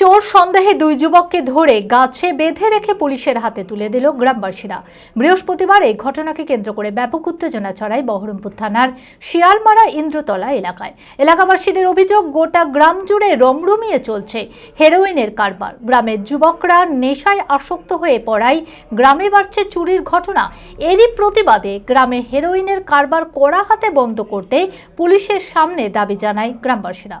চোর সন্দেহে দুই যুবককে ধরে গাছে বেঁধে রেখে পুলিশের হাতে তুলে দিল গ্রামবাসীরা। বৃহস্পতিবার এই ঘটনাকে কেন্দ্র করে ব্যাপক উত্তেজনা ছড়ায় বহরমপুর থানার শিয়ালমারা ইন্দ্রতলা এলাকায়। এলাকাবাসীদের অভিযোগ, গোটা গ্রাম জুড়ে রমরমিয়ে চলছে হেরোইনের কারবার। গ্রামের যুবকরা নেশায় আসক্ত হয়ে পড়ায়, গ্রামে বাড়ছে চুরির ঘটনা। এরই প্রতিবাদে গ্রামে হেরোইনের কারবার কড়া হাতে বন্ধ করতে পুলিশের সামনে দাবি জানায় গ্রামবাসীরা।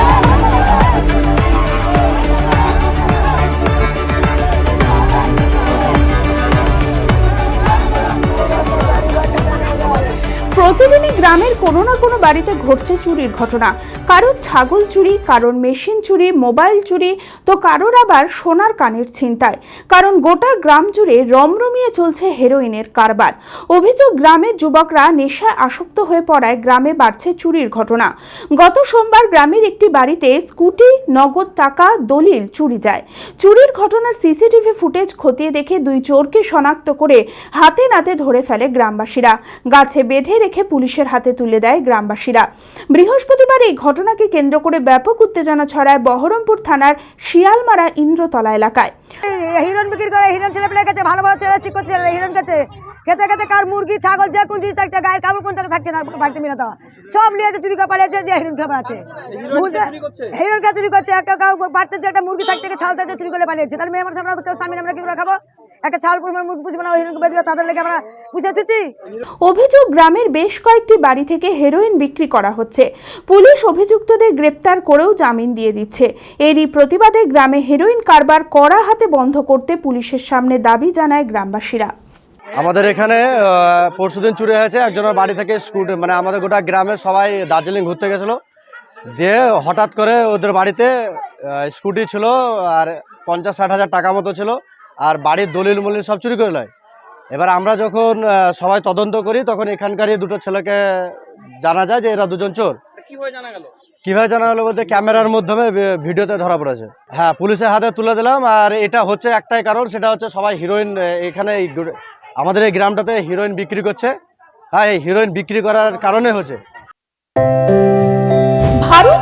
প্রতিদিনই গ্রামের কোনো না কোনো বাড়িতে ঘটছে চুরির ঘটনা। কারোর ছাগল চুরি, কারোর মেশিন চুরি, মোবাইল চুরি, তো কারোর আবার সোনার কানের ছিনতাই। কারণ গোটা গ্রাম জুড়ে রমরমিয়ে চলছে হেরোইনের কারবার। অভিযোগ, গ্রামের যুবকরা নেশায় আসক্ত হয়ে পড়ায় গ্রামে বাড়ছে চুরির ঘটনা। গত সোমবার গ্রামের একটি বাড়িতে স্কুটি, নগদ টাকা, দলিল চুরি যায়। চুরির ঘটনার সিসিটিভি ফুটেজ খতিয়ে দেখে দুই চোরকে শনাক্ত করে হাতে নাতে ধরে ফেলে গ্রামবাসীরা। গাছে বেঁধে রেখে পুলিশের হাতে তুলে দেয় গ্রামবাসীরা। বৃহস্পতিবার এই ঘটনাকে কেন্দ্র করে ব্যাপক উত্তেজনা ছড়ায় বহরমপুর থানার শিয়ালমারা ইন্দ্রতলা এলাকায়। হিরণ বিক্রি করে হিরণ ছেলে পেলে কাছে ভালো ভালো ছেলে শিক্ষক ছেলে হিরণ কাছে। খেতে খেতে কার মুরগি ছাগল যে কোন জিনিস থাকছে গায়ের কাপড় কোন থাকছে না বাড়িতে মিলে দেওয়া। সব নিয়েছে চুরি করে পালিয়েছে যে হিরণ খাবার আছে। হিরণ কে চুরি করছে? একটা কাউ বাড়িতে যে একটা মুরগি থাকছে ছাল থাকছে চুরি করে পালিয়েছে। তাহলে মেয়ে আমরা কেউ স্বামী আমরা কি করে খাব? একটা ছাল পুরো মুরগি পুষবো না হিরণকে বেঁচবে তাদের লেগে আমরা পুষে থুচ্ছি অভিযোগ গ্রামের বেশ কয়েকটি বাড়ি থেকে হেরোইন বিক্রি করা হচ্ছে। পুলিশ অভিযুক্তদের গ্রেপ্তার করেও জামিন দিয়ে দিচ্ছে। এরই প্রতিবাদে গ্রামে হেরোইন কারবার কড়া হাতে বন্ধ করতে পুলিশের সামনে দাবি জানায় গ্রামবাসীরা। আমাদের এখানে পরশুদিন চুরি হয়েছে একজনের বাড়ি থেকে স্কুটি মানে আমাদের গোটা গ্রামের সবাই দার্জিলিং ঘুরতে গেছিল। দিয়ে হঠাৎ করে ওদের বাড়িতে স্কুটি ছিল আর পঞ্চাশ ষাট হাজার টাকা মতো ছিল আর বাড়ির দলিল মলিল সব চুরি করে নেয়। এবার আমরা যখন সবাই তদন্ত করি তখন এখানকারই দুটো ছেলেকে জানা যায় যে এরা দুজন চোর। কীভাবে জানা গেল? কীভাবে জানা গেলো বলতে ক্যামেরার মাধ্যমে ভিডিওতে ধরা পড়েছে। হ্যাঁ পুলিশের হাতে তুলে দিলাম আর এটা হচ্ছে একটাই কারণ সেটা হচ্ছে সবাই হিরোইন এখানে আমাদের এই গ্রামটাতে হিরোইন বিক্রি করছে। হ্যাঁ এই হিরোইন বিক্রি করার কারণে হচ্ছে। ভারত